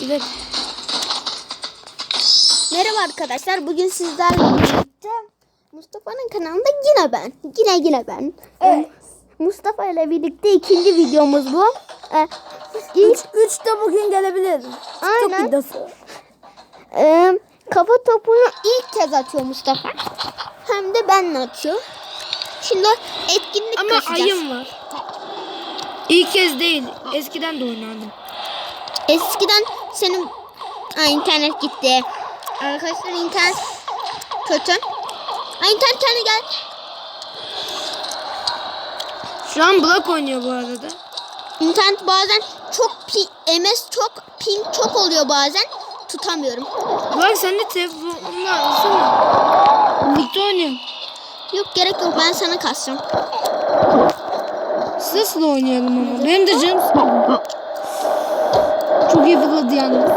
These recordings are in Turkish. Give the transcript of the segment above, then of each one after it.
Gidelim. Merhaba arkadaşlar. Bugün sizlerle birlikte Mustafa'nın kanalında yine ben. Yine yine ben. Evet. Mustafa ile birlikte ikinci videomuz bu. Ee, ilk, Üç, üç de bugün gelebilir. Çok Aynen. videosu. e, kafa topunu ilk kez atıyor Mustafa. Hem de benle atıyor. Şimdi etkinlik Ama kasacağız. ayım var. İlk kez değil. Eskiden de oynardım. Eskiden senin Aa, internet gitti. Arkadaşlar internet kötü. Ay internet kendine gel. Şu an Black oynuyor bu arada. İnternet bazen çok pi MS çok ping çok oluyor bazen. Tutamıyorum. Black sen de telefonla alsana. Birlikte oynayalım. Yok gerek yok ben sana kasacağım. Sesle oynayalım ama. Benim de canım sıkıldı. Çok iyi fırladı yalnız.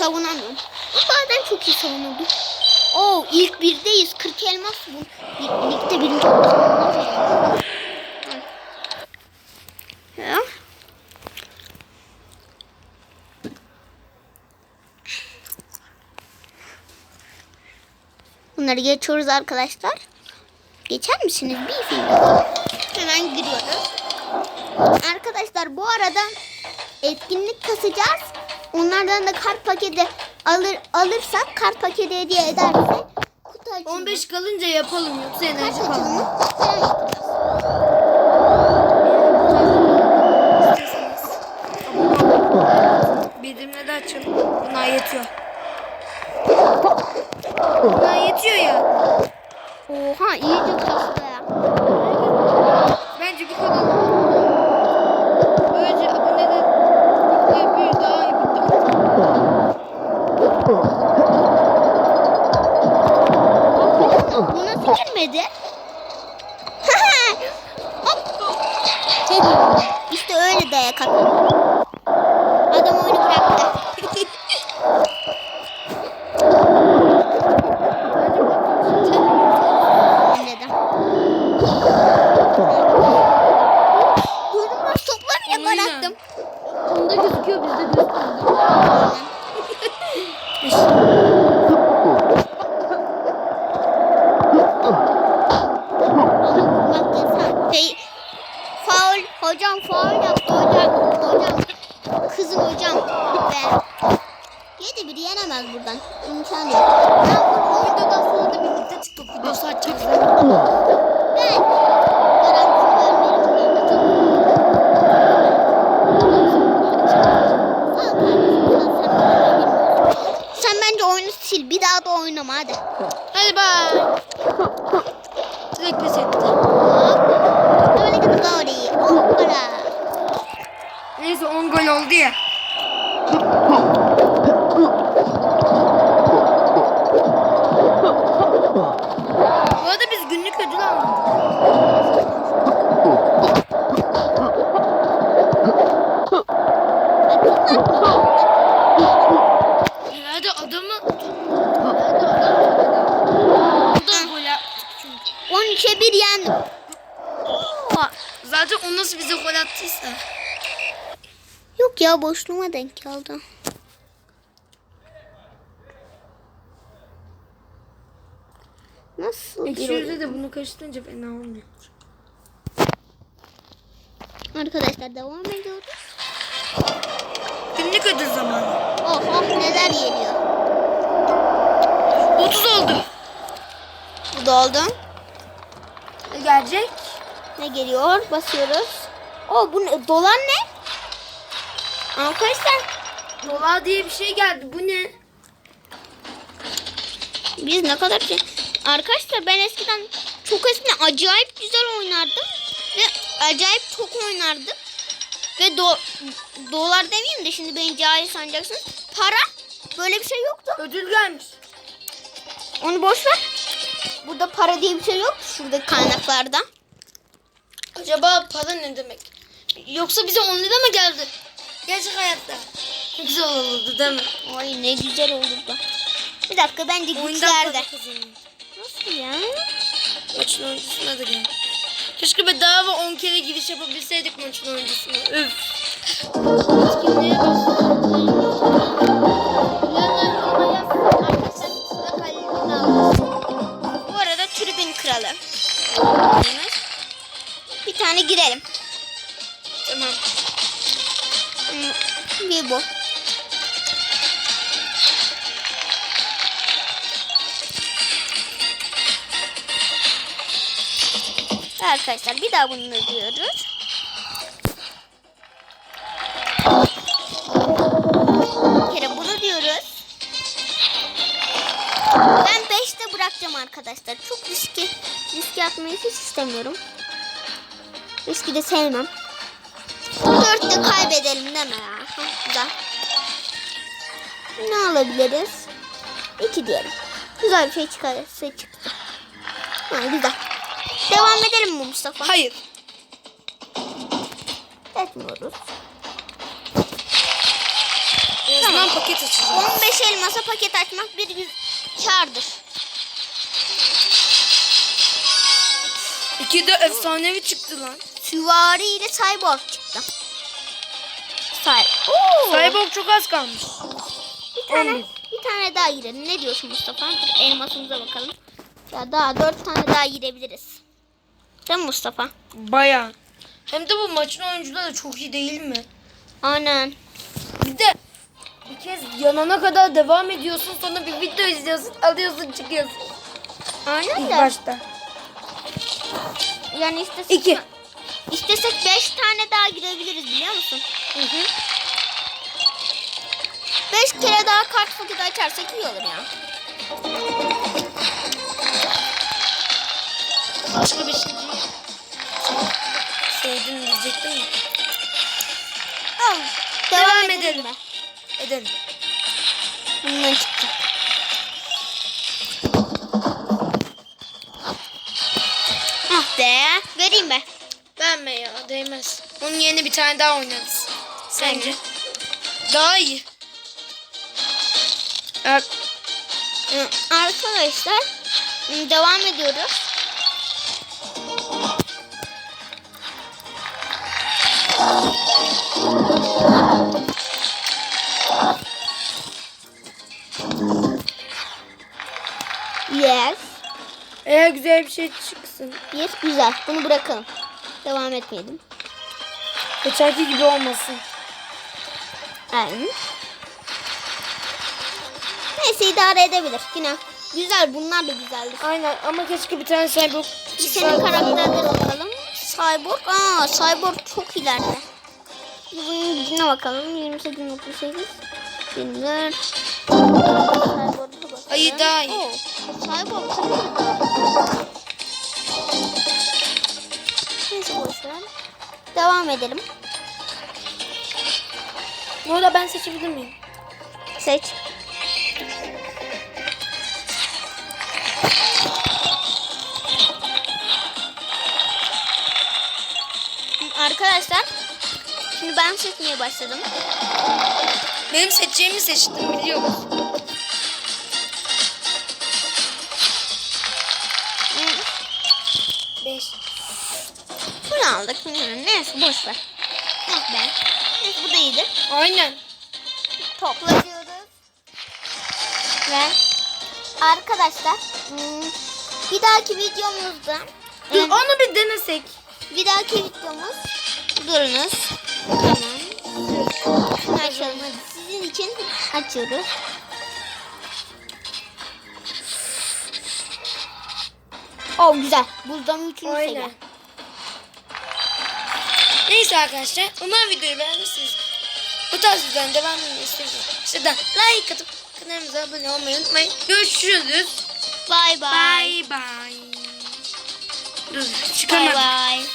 Savunamıyorum. Bazen çok iyi savunurdum. Oo ilk birdeyiz. 40 elmas bu. Bir, ligde birinci Bunları geçiyoruz arkadaşlar. Geçer misiniz bir film? Hemen giriyoruz. Arkadaşlar bu arada etkinlik kasacağız. Onlardan da kart paketi alır alırsak kart paketi hediye ederse kutu açılımı, 15 kalınca yapalım yoksa kart enerji kalmaz. açılımı Oha iyice kastı. Bence bu kadar. Böylece aboneden ve bir daha iyi Bu nasıl girmedi? İşte öyle dayak atıyor. Faul yaptı hocam. Hocam, kızım hocam. Be. Yedi biri yenemez buradan. İmkan yok. Ben bu videodan sonra da birlikte TikTok videosu açacağız. Ben garanti vermeyelim sen- bence oyunu sil. Bir daha da oynama hadi. Hadi bay. Direkt pes etti. Böyle gidip orayı. Hoppala. Neyse 10 gol oldu ya. Bu arada biz günlük ödül almadık. Hadi adamı... Hadi adam. Bu da gol yaptık çünkü. 13'e 1 yendim. Ha, kaldı. O nasıl bize gol attıysa. Yok ya boşluğuma denk geldi. Nasıl oyun? 200'e de bunu karıştırınca fena olmuyor. Arkadaşlar devam ediyoruz. Günlük ödül zamanı. Oh oh neler geliyor. 30 oldu. Bu da oldu. Ne gelecek? Ne geliyor? Basıyoruz. Oh bu ne? Dolar ne? Arkadaşlar Dolar diye bir şey geldi. Bu ne? biz ne kadar şey... Arkadaşlar ben eskiden çok eskiden acayip güzel oynardım. Ve acayip çok oynardım. Ve do, dolar demeyeyim de şimdi beni cahil sanacaksınız. Para böyle bir şey yoktu. Ödül gelmiş. Onu boş ver. Burada para diye bir şey yok şuradaki kaynaklarda. Acaba para ne demek? Yoksa bize 10 lira mı geldi? Gerçek hayatta. Ne güzel olurdu değil mi? Ay ne güzel olurdu. Bir dakika bence güçlerde. Nasıl ya? Maçın oyuncusuna da gel. Keşke bedava 10 kere giriş yapabilseydik maçın oyuncusuna. Üf. Etkinliğe. Bu arada tribün kralı. Bir tane girelim. Arkadaşlar bir daha bunu ödüyoruz. Bir kere bunu diyoruz. Ben 5'te bırakacağım arkadaşlar. Çok riski riski atmayı hiç istemiyorum. Riski de sevmem. Dörtte kaybedelim deme ya. Hah, Güzel. Ne alabiliriz? İki diyelim. Güzel bir şey çıkarsa çıktı. Ha, güzel. Devam edelim mi Mustafa? Hayır. Etmiyoruz. En azından paket açacağım. 15 elmasa paket açmak bir yüz kardır. İki de efsanevi çıktı lan. Süvari ile Cyborg çıktı. Say Oo. Cyborg çok az kalmış. Bir tane, 11. bir tane daha girelim. Ne diyorsun Mustafa? Elmasımıza bakalım. Ya daha dört tane daha girebiliriz. Değil mi Mustafa? Baya. Hem de bu maçın oyuncuları da çok iyi değil mi? Aynen. Bir de bir kez yanana kadar devam ediyorsun sonra bir video izliyorsun alıyorsun çıkıyorsun. Aynen İlk de. başta. Yani istesek, İki. istesek beş tane daha girebiliriz biliyor musun? Hı hı. Beş kere daha kart paketi açarsak iyi olur ya. Başka bir şey diyecektim? Al. Devam, Devam edelim. edelim. mi? Edelim. Bundan çıktı. Ah be. Vereyim be. Verme ya değmez. Onun yerine bir tane daha oynarız. Sence? Aynen. Daha iyi. Arkadaşlar devam ediyoruz. Yes. Eğer güzel bir şey çıksın. Yes güzel. Bunu bırakalım. Devam etmeyelim. Geçenki gibi olmasın. Aynen. Neyse idare edebilir. Yine güzel. Bunlar da güzeldir. Aynen ama keşke bir tane cyborg Bir senin karakterlere bakalım. Cyborg. Aa Cyborg çok ileride. Bunun gücüne bakalım. 28.8. Günler. Cyborg'a bakalım. Ayı iyi. Oo, Cyborg. Neyse boş ver. Devam edelim. Bu arada ben seçebilir miyim? Seç. Arkadaşlar şimdi ben seçmeye başladım. Benim seçeceğimi seçtim biliyor musun? Hmm, Beş. Bu ne aldık. Neyse boş ver. Heh be. Neyse bu da iyidir. Aynen. Toplanıyoruz. Ve arkadaşlar hmm, bir dahaki videomuzda Dur onu bir denesek. bir dahaki videomuz durunuz. Tamam. Şunu açalım hadi. Sizin için açıyoruz. Oh güzel. Buzdan üçüncü Aynen. Neyse arkadaşlar. Umarım videoyu beğenmişsiniz. Bu tarz videoların devamını istiyorsanız şuradan like atıp kanalımıza abone olmayı unutmayın. Görüşürüz. Bye bye. Bye bye. Dur Bye çıkamadım. bye.